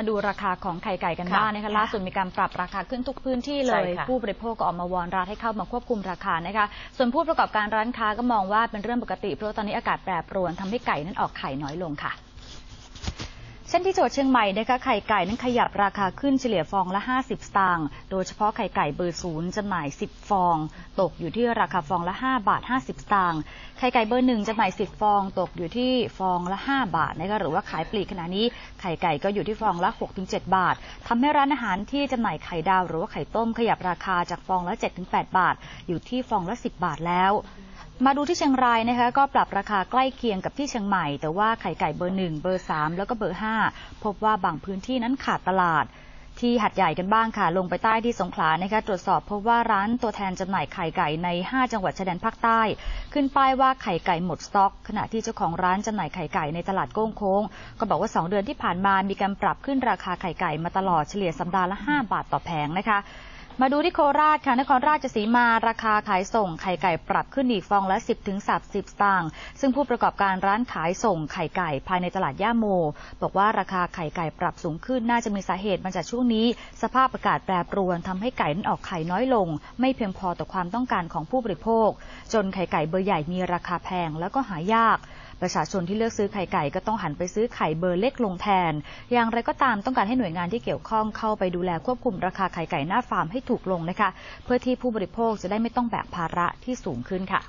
มาดูราคาของไข่ไก่กันค่ะบ้างนะคะค่ะล่าสุดมีการปรับราคาขึ้นทุกพื้นที่เลใช่ยค่ะผู้บริโภคก็ออกมาวอนรัฐให้เข้ามาควบคุมราคานะคะส่วนผู้ประกอบการร้านค้าก็มองว่าเป็นเรื่องปกติเพราะว่าตอนนี้อากาศแปรปรวนทำให้ไก่นั้นออกไข่น้อยลงค่ะ เช่นที่จังหวัดเชียงใหม่นะคะไข่ไก่นั้นขยับราคาขึ้นเฉลี่ยฟองละ 50 สตางค์ โดยเฉพาะไข่ไก่เบอร์ศูนย์จำหน่าย 10 ฟอง ตกอยู่ที่ราคาฟองละ 5 บาท 50 สตางค์ ไข่ไก่เบอร์หนึ่งจำหน่าย 10 ฟอง ตกอยู่ที่ฟองละ 5 บาทนะคะหรือว่าขายปลีกขณะนี้ไข่ไก่ก็อยู่ที่ฟองละ 6-7 บาท ทำให้ร้านอาหารที่จำหน่ายไข่ดาวหรือว่าไข่ต้มขยับราคาจากฟองละ 7-8 บาท อยู่ที่ฟองละ 10 บาทแล้วมาดูที่เชียงรายนะคะก็ปรับราคาใกล้เคียงกับที่เชียงใหม่ แต่ว่าไข่ไก่เบอร์หนึ่งเบอร์สามแล้วก็เบอร์ห้าพบว่าบางพื้นที่นั้นขาดตลาด ที่หัดใหญ่กันบ้างค่ะ ลงไปใต้ที่สงขลานะคะตรวจสอบพบว่าร้านตัวแทนจำหน่ายไข่ไก่ใน 5 จังหวัดชายแดนภาคใต้ ขึ้นป้ายว่าไข่ไก่หมดสต็อก ขณะที่เจ้าของร้านจำหน่ายไข่ไก่ในตลาดโก้งโค้ง ก็บอกว่า 2 เดือนที่ผ่านมามีการปรับขึ้นราคาไข่ไก่มาตลอดเฉลี่ยสัปดาห์ละ 5 บาทต่อแผงนะคะ มาดูที่โคราชค่ะนครราชสีมาราคาขายส่งไข่ไก่ปรับขึ้นอีกฟองละ 10ถึง30สตางค์ซึ่งผู้ประกอบการร้านขายส่งไข่ไก่ภายในตลาดย่าโม บอกว่าราคาไข่ไก่ปรับสูงขึ้นน่าจะมีสาเหตุมาจากช่วงนี้ สภาพอากาศแปรปรวนทำให้ไก่นั้นออกไข่น้อยลง ไม่เพียงพอต่อความต้องการของผู้บริโภค จนไข่ไก่เบอร์ใหญ่มีราคาแพงแล้วก็หายาก ประชาชนที่เลือกซื้อไข่ไก่ก็ต้องหันไปซื้อไข่เบอร์เล็กลงแทน อย่างไรก็ตามต้องการให้หน่วยงานที่เกี่ยวข้องเข้าไปดูแลควบคุมราคาไข่ไก่หน้าฟาร์มให้ถูกลงนะคะ เพื่อที่ผู้บริโภคจะได้ไม่ต้องแบกภาระที่สูงขึ้นค่ะ